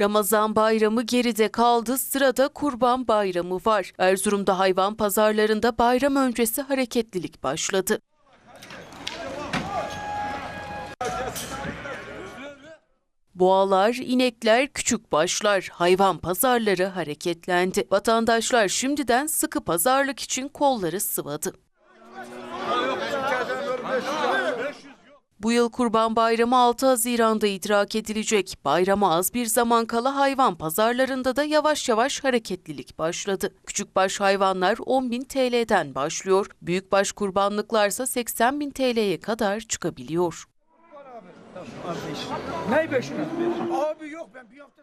Ramazan bayramı geride kaldı, sırada Kurban Bayramı var. Erzurum'da hayvan pazarlarında bayram öncesi hareketlilik başladı. Boğalar, inekler, küçük başlar, hayvan pazarları hareketlendi. Vatandaşlar şimdiden sıkı pazarlık için kolları sıvadı. Bu yıl Kurban Bayramı 6 Haziran'da idrak edilecek. Bayrama az bir zaman kala hayvan pazarlarında da yavaş yavaş hareketlilik başladı. Küçükbaş hayvanlar 10.000 TL'den başlıyor. Büyükbaş kurbanlıklarsa 80.000 TL'ye kadar çıkabiliyor. Ney beşine? Abi yok ben bir hafta.